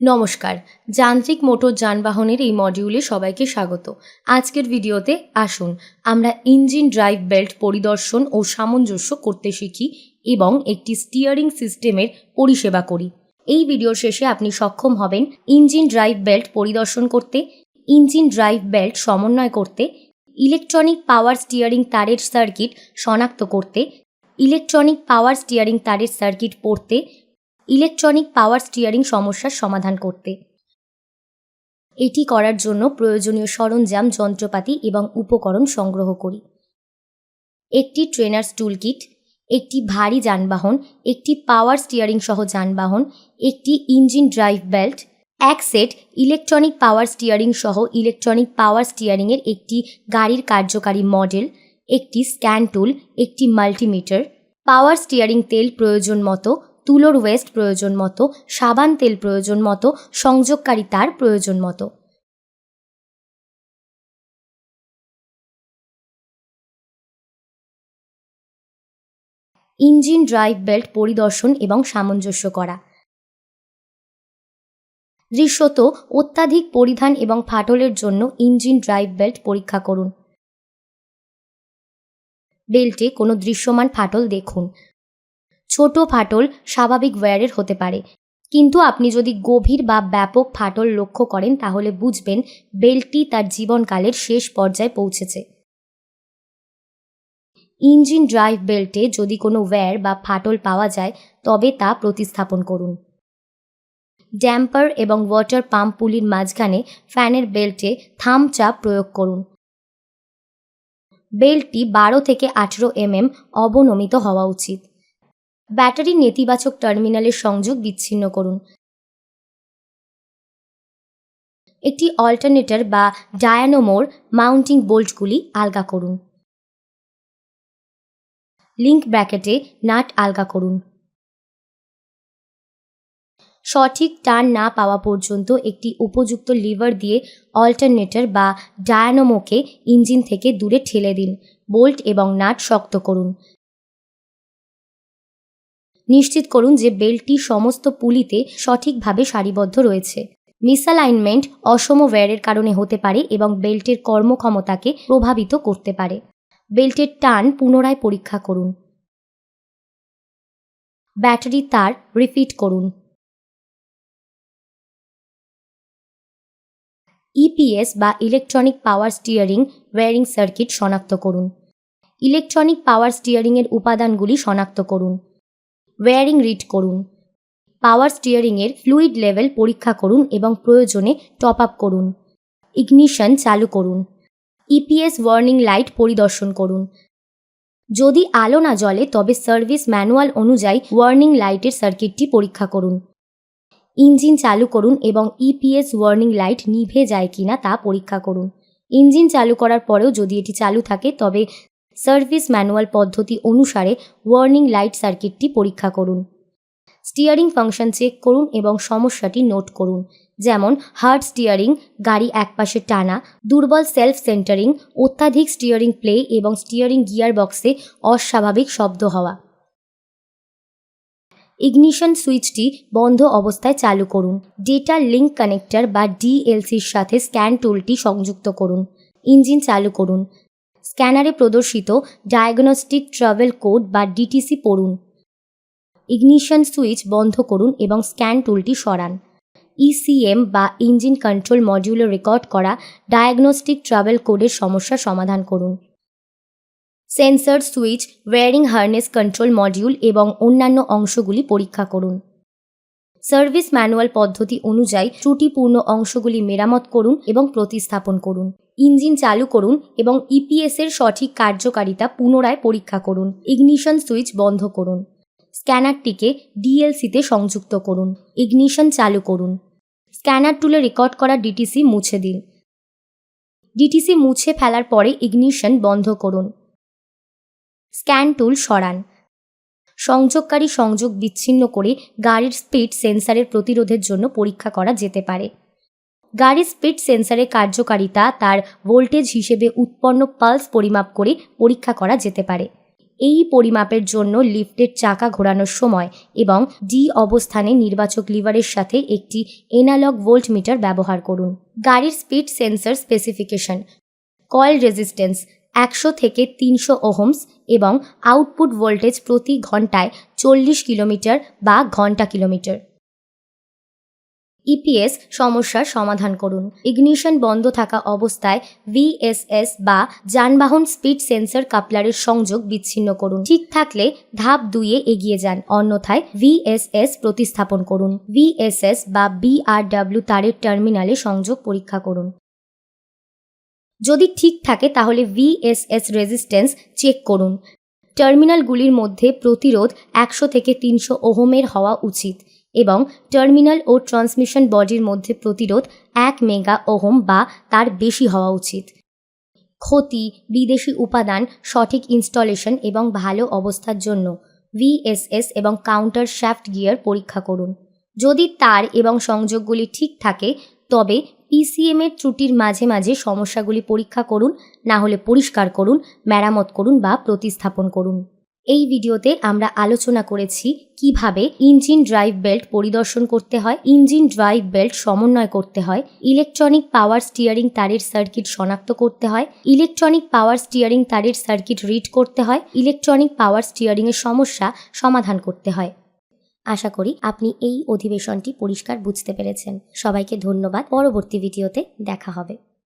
নমস্কার। যান্ত্রিক মোটর যানবাহনের এই মডিউলে সবাইকে স্বাগত। আজকের ভিডিওতে আসুন, আমরা ইঞ্জিন ড্রাইভ বেল্ট পরিদর্শন ও সামঞ্জস্য করতে শিখি এবং একটি স্টিয়ারিং সিস্টেমের পরিষেবা করি। এই ভিডিওর শেষে আপনি সক্ষম হবেন ইঞ্জিন ড্রাইভ বেল্ট পরিদর্শন করতে ইঞ্জিন ড্রাইভ বেল্ট সমন্বয় করতে ইলেকট্রনিক পাওয়ার স্টিয়ারিং তারের সার্কিট শনাক্ত করতে ইলেকট্রনিক পাওয়ার স্টিয়ারিং তারের সার্কিট পড়তে ইলেকট্রনিক পাওয়ার স্টিয়ারিং সমস্যার সমাধান করতে। এটি করার জন্য প্রয়োজনীয় সরঞ্জাম, যন্ত্রপাতি এবং উপকরণ সংগ্রহ করি। একটি ট্রেনার্স টুল কিট একটি ভারী যানবাহন, একটি পাওয়ার স্টিয়ারিং সহ যানবাহন, একটি ইঞ্জিন ড্রাইভ বেল্ট, এক সেট ইলেকট্রনিক পাওয়ার স্টিয়ারিং সহ ইলেকট্রনিক পাওয়ার স্টিয়ারিংয়ের একটি গাড়ির কার্যকারী মডেল, একটি স্ক্যান টুল, একটি মাল্টিমিটার। পাওয়ার স্টিয়ারিং তেল প্রয়োজন মতো তুলোর ওয়েস্ট প্রয়োজন মতো, সাবান তেল প্রয়োজন মতো, সংযোগকারী তার প্রয়োজন মতো। ইঞ্জিন, ড্রাইভ বেল্ট পরিদর্শন এবং সামঞ্জস্য করা। দৃশ্যত অত্যাধিক পরিধান এবং ফাটলের জন্য ইঞ্জিন, ড্রাইভ বেল্ট পরীক্ষা করুন। বেল্টে কোনো দৃশ্যমান ফাটল দেখুন। ছোট ফাটল স্বাভাবিক ওয়্যারের হতে পারে। কিন্তু আপনি যদি গভীর বা ব্যাপক ফাটল লক্ষ্য করেন, তাহলে বুঝবেন বেল্টটি তার জীবনকালের শেষ পর্যায়ে পৌঁছেছে। ইঞ্জিন ড্রাইভ বেল্টে যদি কোনো ওয়্যার বা ফাটল পাওয়া যায়, তবে তা প্রতিস্থাপন করুন। ড্যাম্পার এবং ওয়াটার পাম্প পুলির মাঝখানে ফ্যানের বেল্টে থাম চাপ প্রয়োগ করুন। বেল্টটি বারো থেকে আঠেরো এমএম অবনমিত হওয়া উচিত। ব্যাটারির নেতিবাচক টার্মিনালের সংযোগ বিচ্ছিন্ন করুন। একটি অল্টারনেটর বা ডায়ানোমোর মাউন্টিং বোল্টগুলি আলগা করুন। লিঙ্ক ব্র্যাকেটে নাট আলগা করুন। সঠিক টান না পাওয়া পর্যন্ত একটি উপযুক্ত লিভার দিয়ে অল্টারনেটর বা ডায়ানোমোকে ইঞ্জিন থেকে দূরে ঠেলে দিন। বোল্ট এবং নাট শক্ত করুন। নিশ্চিত করুন যে বেল্টটি সমস্ত পুলিতে সঠিকভাবে সারিবদ্ধ রয়েছে। মিসঅ্যালাইনমেন্ট অসম ওয়্যারের কারণে হতে পারে এবং বেল্টের কর্মক্ষমতাকে প্রভাবিত করতে পারে। বেল্টের টান পুনরায় পরীক্ষা করুন। ব্যাটারি তার রিপিট করুন। ইপিএস বা electronic power steering wiring circuit শনাক্ত করুন। ইলেকট্রনিক পাওয়ার স্টিয়ারিংয়ের উপাদানগুলি শনাক্ত করুন। ওয়্যারিং রিড করুন। পাওয়ার স্টিয়ারিংয়ের ফ্লুইড লেভেল পরীক্ষা করুন এবং প্রয়োজনে টপ আপ করুন। ইগনিশন চালু করুন। ইপিএস ওয়ার্নিং লাইট পরিদর্শন করুন। যদি আলো না জ্বলে, তবে সার্ভিস ম্যানুয়াল অনুযায়ী ওয়ার্নিং লাইটের সার্কিটটি পরীক্ষা করুন। ইঞ্জিন চালু করুন এবং ইপিএস ওয়ার্নিং লাইট নিভে যায় কিনা তা পরীক্ষা করুন। ইঞ্জিন চালু করার পরেও যদি এটি চালু থাকে, তবে সার্ভিস ম্যানুয়াল পদ্ধতি অনুসারে ওয়ার্নিং লাইট সার্কিটটি পরীক্ষা করুন। স্টিয়ারিং ফাংশন চেক করুন এবং সমস্যাটি নোট করুন। যেমন, হার্ড স্টিয়ারিং, গাড়ি একপাশে টানা, দুর্বল সেলফ সেন্টারিং অত্যাধিক স্টিয়ারিং প্লে এবং স্টিয়ারিং গিয়ার বক্সে অস্বাভাবিক শব্দ হওয়া। ইগনিশন সুইচটি বন্ধ অবস্থায় চালু করুন। ডেটা লিঙ্ক কানেক্টর বা ডিএলসির সাথে স্ক্যান টুলটি সংযুক্ত করুন। ইঞ্জিন চালু করুন। স্ক্যানারে প্রদর্শিত ডায়াগনস্টিক ট্রাভেল কোড বা ডিটিসি পড়ুন। ইগনিশন সুইচ বন্ধ করুন এবং স্ক্যান টুলটি সরান। ইসিএম বা ইঞ্জিন কন্ট্রোল মডিউলে রেকর্ড করা ডায়াগনস্টিক ট্রাভেল কোডের সমস্যা সমাধান করুন। Sensor switch, wiring harness control module এবং অন্যান্য অংশগুলি পরীক্ষা করুন। সার্ভিস ম্যানুয়াল পদ্ধতি অনুযায়ী ত্রুটিপূর্ণ অংশগুলি মেরামত করুন এবং প্রতিস্থাপন করুন। ইঞ্জিন চালু করুন এবং ইপিএস এর সঠিক কার্যকারিতা পুনরায় পরীক্ষা করুন। ইগনিশন সুইচ বন্ধ করুন। স্ক্যানারটিকে ডিএলসিতে সংযুক্ত করুন। ইগনিশন চালু করুন। স্ক্যানার টুলে রেকর্ড করা ডিটিসি মুছে দিন। ডিটিসি মুছে ফেলার পরে ইগনিশন বন্ধ করুন। স্ক্যান টুল সরান। সংযোগকারী সংযোগ বিচ্ছিন্ন করে গাড়ির স্পিড সেন্সারের প্রতিরোধের জন্য পরীক্ষা করা যেতে পারে। গাড়ির স্পিড সেন্সারের কার্যকারিতা তার ভোল্টেজ হিসেবে উৎপন্ন পালস পরিমাপ করে পরীক্ষা করা যেতে পারে। এই পরিমাপের জন্য লিফটের চাকা ঘোরানোর সময় এবং ডি অবস্থানে নির্বাচক লিভারের সাথে একটি এনালগ ভোল্ট মিটার ব্যবহার করুন। গাড়ির speed sensor specification, coil resistance একশো থেকে তিনশো ওহমস এবং আউটপুট ভোল্টেজ প্রতি ঘন্টায় চল্লিশ কিলোমিটার বা ঘণ্টা কিলোমিটার। ইপিএস সমস্যার সমাধান করুন। ইগনিশন বন্ধ থাকা অবস্থায় ভিএসএস বা যানবাহন স্পিড সেন্সর কাপলারের সংযোগ বিচ্ছিন্ন করুন। ঠিক থাকলে ধাপ দুইয়ে এগিয়ে যান। অন্যথায় ভিএসএস প্রতিস্থাপন করুন। ভিএসএস বা বিআরডাব্লিউ তারের টার্মিনালে সংযোগ পরীক্ষা করুন। যদি ঠিক থাকে তাহলে ভিএসএস রেজিস্ট্যান্স চেক করুন। টার্মিনালগুলির মধ্যে প্রতিরোধ একশো থেকে তিনশো ওহমের হওয়া উচিত। এবং টার্মিনাল ও ট্রান্সমিশন বডির মধ্যে প্রতিরোধ এক মেগা ওহম বা তার বেশি হওয়া উচিত। ক্ষতি, বিদেশি উপাদান, সঠিক ইনস্টলেশন এবং ভালো অবস্থার জন্য ভিএসএস এবং কাউন্টার শ্যাফট গিয়ার পরীক্ষা করুন। যদি তার এবং সংযোগগুলি ঠিক থাকে, তবে পিসিএম এর ত্রুটির মাঝে মাঝে সমস্যাগুলি পরীক্ষা করুন, না হলে পরিষ্কার করুন, মেরামত করুন বা প্রতিস্থাপন করুন। এই ভিডিওতে আমরা আলোচনা করেছি কীভাবে ইঞ্জিন ড্রাইভ বেল্ট পরিদর্শন করতে হয়, ইঞ্জিন ড্রাইভ বেল্ট সমন্বয় করতে হয়, ইলেকট্রনিক পাওয়ার স্টিয়ারিং তারের সার্কিট শনাক্ত করতে হয়, ইলেকট্রনিক পাওয়ার স্টিয়ারিং তারের সার্কিট রিড করতে হয়, ইলেকট্রনিক পাওয়ার স্টিয়ারিংয়ের সমস্যা সমাধান করতে হয়। আশা করি আপনি এই অধিবেশনটি পরিষ্কার বুঝতে পেরেছেন। সবাইকে ধন্যবাদ। পরবর্তী ভিডিওতে দেখা হবে।